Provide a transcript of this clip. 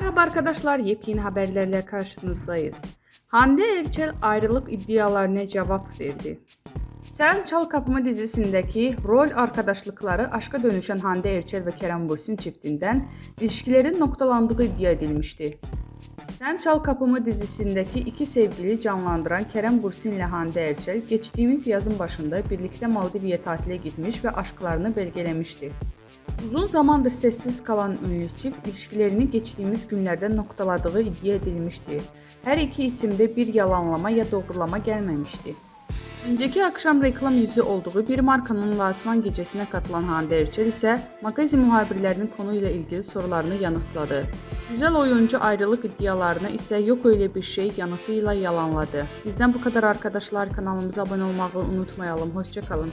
Merhaba arkadaşlar, yepyeni haberlerle karşınızdayız. Hande Erçel ayrılık iddialarına cevap verdi. Sen Çal Kapımı dizisindeki rol arkadaşlıkları aşka dönüşen Hande Erçel ve Kerem Bürsin çiftinden ilişkilerin noktalandığı iddia edilmişti. Sen Çal Kapımı dizisindeki iki sevgili canlandıran Kerem Bürsin ile Hande Erçel geçtiğimiz yazın başında birlikte Maldivya tatile gitmiş ve aşklarını belgelemişti. Uzun zamandır sessiz kalan ünlü çift ilişkilerini geçtiğimiz günlerde noktaladığı iddia edilmişti. Her iki isimde bir yalanlama ya doğrulama gelmemişti. Önceki akşam reklam yüzü olduğu bir markanın lansman gecesine katılan Hande Erçel ise magazin muhabirlerinin konuyla ilgili sorularını yanıtladı. Güzel oyuncu ayrılık iddialarını ise yok öyle bir şey yanıtıyla yalanladı. Bizden bu kadar arkadaşlar kanalımıza abone olmayı unutmayalım. Hoşçakalın.